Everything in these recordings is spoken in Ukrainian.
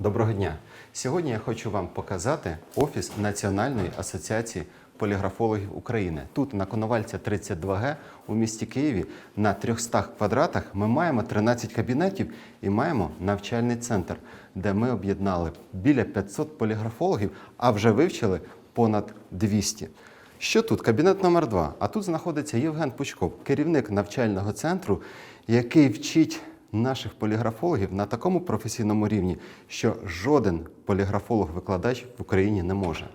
Доброго дня! Сьогодні я хочу вам показати офіс Національної асоціації поліграфологів України. Тут на Коновальця 32Г у місті Києві на 300 квадратах ми маємо 13 кабінетів і маємо навчальний центр, де ми об'єднали біля 500 поліграфологів, а вже вивчили понад 200. Що тут? Кабінет номер 2 А тут знаходиться Євген Пучков, керівник навчального центру, який вчить наших поліграфологів на такому професійному рівні, що жоден поліграфолог-викладач в Україні не може.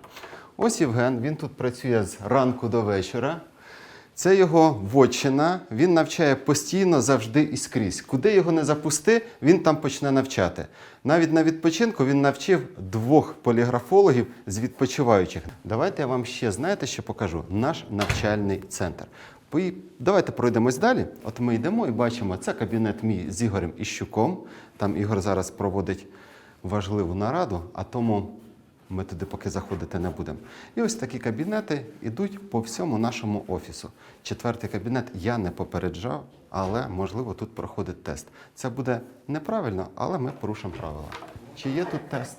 Ось Євген, він тут працює з ранку до вечора. Це його вотчина, він навчає постійно, завжди і скрізь. Куди його не запусти, він там почне навчати. Навіть на відпочинку він навчив двох поліграфологів з відпочиваючих. Давайте я вам ще знаєте, що покажу: наш навчальний центр. Давайте пройдемось далі. От ми йдемо і бачимо, це кабінет мій з Ігорем Іщуком. Там Ігор зараз проводить важливу нараду, а тому ми туди поки заходити не будемо. І ось такі кабінети йдуть по всьому нашому офісу. Четвертий кабінет я не попереджав, але можливо тут проходить тест. Це буде неправильно, але ми порушимо правила. Чи є тут тест?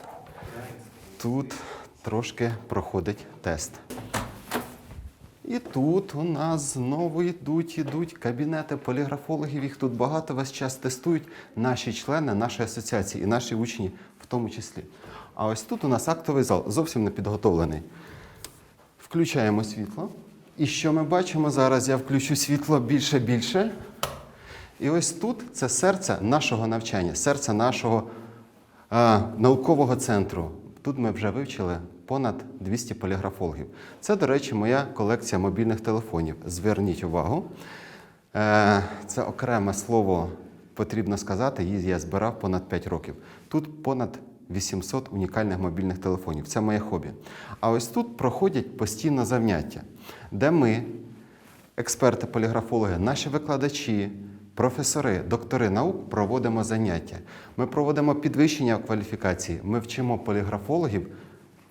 Тут трошки проходить тест. І тут у нас знову йдуть, йдуть кабінети поліграфологів. Їх тут багато весь час тестують наші члени нашої асоціації і наші учні в тому числі. А ось тут у нас актовий зал зовсім не підготовлений. Включаємо світло. І що ми бачимо зараз? Я включу світло більше більше. І ось тут це серце нашого навчання, серце нашого е, наукового центру. Тут ми вже вивчили понад 200 поліграфологів. Це, до речі, моя колекція мобільних телефонів. Зверніть увагу. Е, це окреме слово потрібно сказати, її я збирав понад 5 років. Тут понад 800 унікальних мобільних телефонів. Це моє хобі. А ось тут проходять постійно заняття, де ми, експерти-поліграфологи, наші викладачі, професори, доктори наук проводимо заняття. Ми проводимо підвищення кваліфікації, ми вчимо поліграфологів,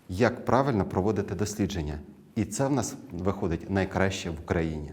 як правильно проводити дослідження. І це в нас виходить найкраще в Україні.